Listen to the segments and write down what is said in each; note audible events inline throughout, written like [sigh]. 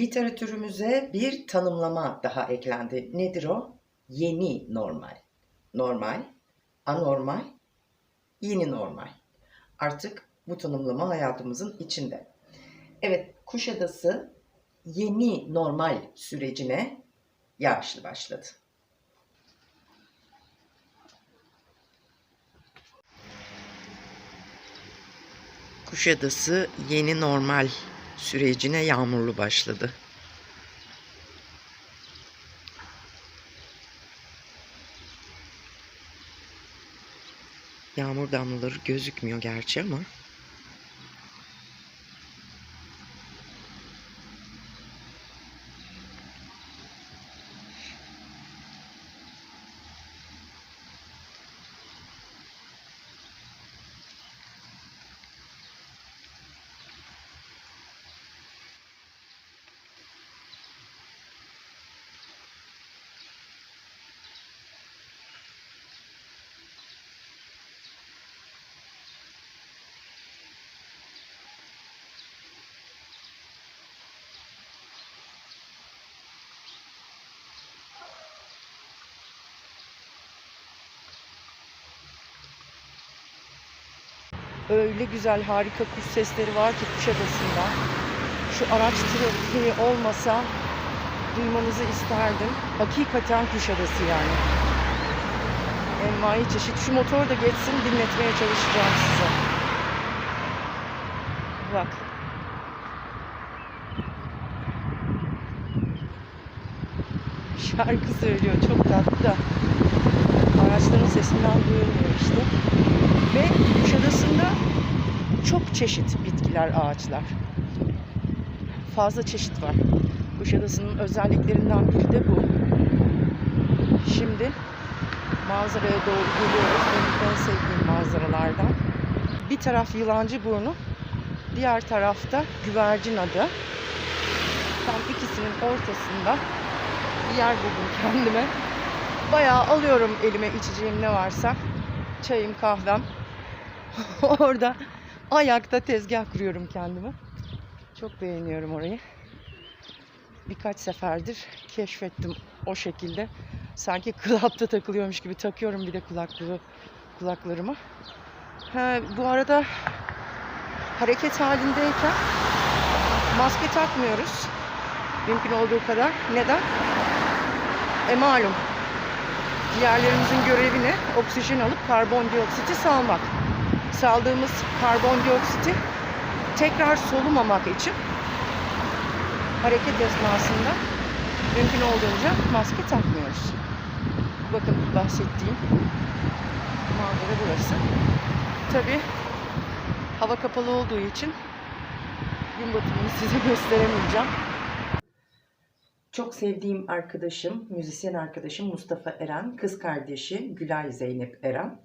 Literatürümüze bir tanımlama daha eklendi. Nedir o? Yeni normal. Normal, anormal, yeni normal. Artık bu tanımlama hayatımızın içinde. Evet, Kuşadası yeni normal sürecine yağışlı başladı. Kuşadası yeni normal sürecine yağmurlu başladı. Yağmur damlaları gözükmüyor gerçi ama öyle güzel harika kuş sesleri var ki Kuşadası'nda. Şu araç trafiği olmasa duymanızı isterdim. Hakikaten Kuşadası yani. Envai çeşit. Şu motor da geçsin dinletmeye çalışacağım size. Bak. Şarkı söylüyor. Çok tatlı da. Araçların sesinden duyulmuyor işte. Ve Kuşadası'nda çok çeşit bitkiler, ağaçlar. Fazla çeşit var. Kuşadası'nın özelliklerinden biri de bu. Şimdi manzaraya doğru geliyoruz. Benim en sevdiğim manzaralardan. Bir taraf Yılancı Burnu, diğer tarafta Güvercin Adı. Tam ikisinin ortasında bir yer buldum kendime. Bayağı alıyorum elime içeceğim ne varsa. Çayım, kahvem. [laughs] Orada ayakta tezgah kuruyorum kendime. Çok beğeniyorum orayı. Birkaç seferdir keşfettim o şekilde. Sanki klapta takılıyormuş gibi takıyorum bir de kulaklığı kulaklarıma. Ha, bu arada hareket halindeyken maske takmıyoruz. Mümkün olduğu kadar. Neden? E malum ciğerlerimizin görevi ne? Oksijen alıp karbondioksiti salmak. Saldığımız karbondioksiti tekrar solumamak için hareket esnasında mümkün olduğunca maske takmıyoruz. Bakın bahsettiğim manzara burası. Tabi hava kapalı olduğu için gün batımını size [laughs] gösteremeyeceğim. Çok sevdiğim arkadaşım, müzisyen arkadaşım Mustafa Eren, kız kardeşi Gülay Zeynep Eren.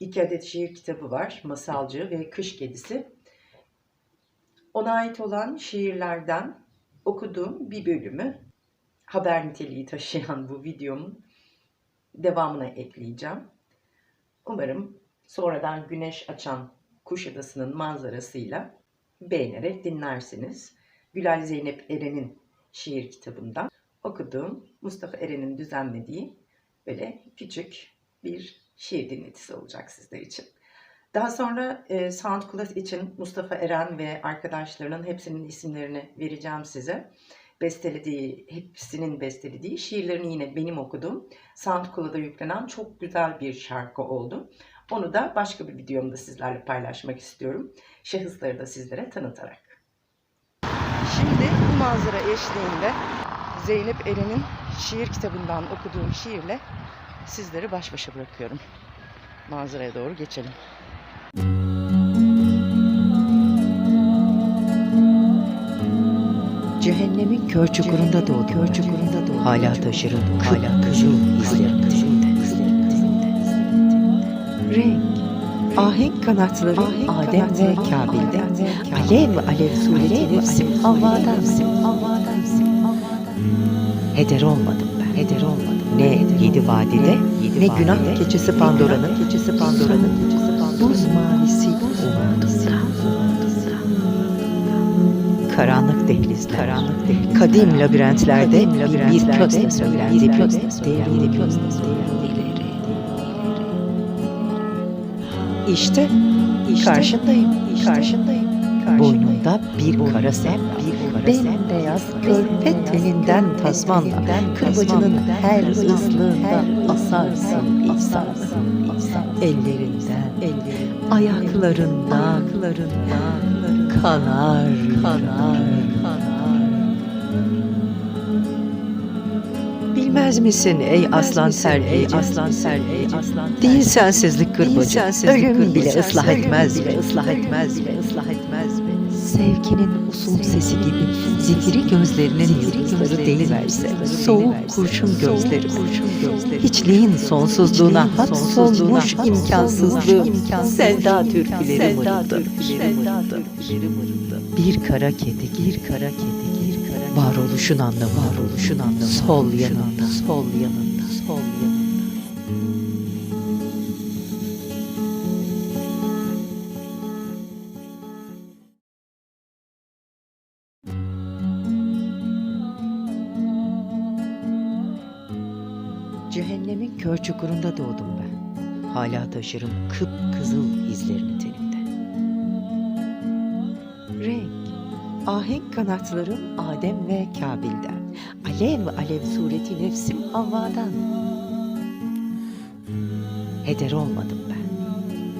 İki adet şiir kitabı var, Masalcı ve Kış Kedisi. Ona ait olan şiirlerden okuduğum bir bölümü haber niteliği taşıyan bu videomun devamına ekleyeceğim. Umarım sonradan güneş açan Kuşadası'nın manzarasıyla beğenerek dinlersiniz. Gülay Zeynep Eren'in şiir kitabından okuduğum Mustafa Eren'in düzenlediği böyle küçük bir şiir dinletisi olacak sizler için. Daha sonra e, SoundCloud için Mustafa Eren ve arkadaşlarının hepsinin isimlerini vereceğim size. Bestelediği, hepsinin bestelediği şiirlerini yine benim okuduğum SoundCloud'a yüklenen çok güzel bir şarkı oldu. Onu da başka bir videomda sizlerle paylaşmak istiyorum. Şahısları da sizlere tanıtarak. Şimdi bu manzara eşliğinde Zeynep Eren'in şiir kitabından okuduğum şiirle sizleri baş başa bırakıyorum. Manzaraya doğru geçelim. Cehennemin kör çukurunda doğdum. Kör çukurunda doğdum. Hala taşırım. Hala kızıl izlerim Renk. Ahenk kanatları Ahenk Adem ve Kabil'den. Adem ve Kabil. Alev alev sureti nefsim Havvadan. Heder olmadım ben. Heder olmadım. Ne yedi vadide, ne günah keçisi Pandora'nın keçisi Pandora'nın buz mavisi umudumda. Karanlık dehlizler, karanlık dehlizler. Kadim labirentlerde, Kadim bir labirentlerde közle söylendi, bir bir közle közle söylendi, söylendi, bir közle ileri. İşte, karşındayım, karşındayım. Boynunda bir kara bir bembeyaz körpe teninden tasmanla, kırbacının her ıslığında asarsın İsa'nı. Ellerinden, ellerinden, ayaklarından, ayaklarından kanar, kanar, kanar. Bilmez misin ey aslan terbiyeci, aslan terbiyeci, aslan Değil sensizlik kırbacı, ölüm bile ıslah etmez bile, ıslah etmez bile, ıslah etmez bile. Sevginin usul sesi gibi zifiri gözlerinin yıldızları deyiverse, soğuk kurşun gözlerime, hiçliğin sonsuzluğuna hapsolmuş imkansızlığım, sevda türküleri mırıldı. Bir kara kedi, bir kara kedi, bir kara varoluşun anlamı, varoluşun anlamı, sol yanında, sol yanında, sol yanında. Cehennemin kör çukurunda doğdum ben. Hala taşırım kıpkızıl izlerini tenimde. Renk, ahenk kanatlarım Adem ve Kabil'den. Alev alev sureti nefsim Havva'dan. Heder olmadım ben.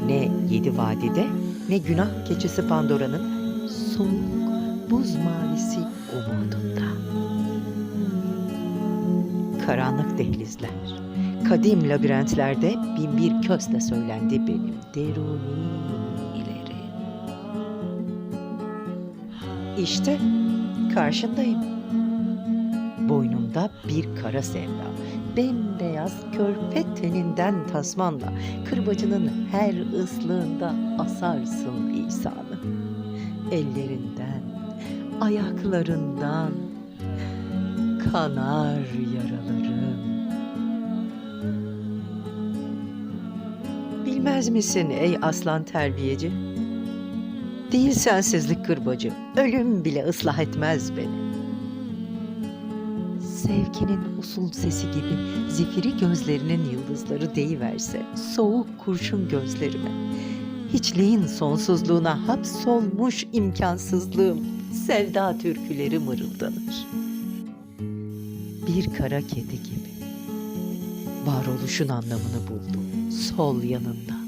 Ne yedi vadide ne günah keçisi Pandora'nın soğuk buz mavisi umudunda. Karanlık dehlizler, kadim labirentlerde bin bir közle söylendi benim deruni ileri. İşte karşındayım. Boynumda bir kara sevda, bembeyaz körpe teninden tasmanla, kırbacının her ıslığında asarsın İsa'nı. Ellerinden, ayaklarından, kanar yaralarım. Bilmez misin ey aslan terbiyeci? Değil sensizlik kırbacı, ölüm bile ıslah etmez beni. Sevginin usul sesi gibi zifiri gözlerinin yıldızları deyiverse, soğuk kurşun gözlerime, hiçliğin sonsuzluğuna hapsolmuş imkansızlığım, sevda türküleri mırıldanır bir kara kedi gibi. Varoluşun anlamını buldu sol yanında.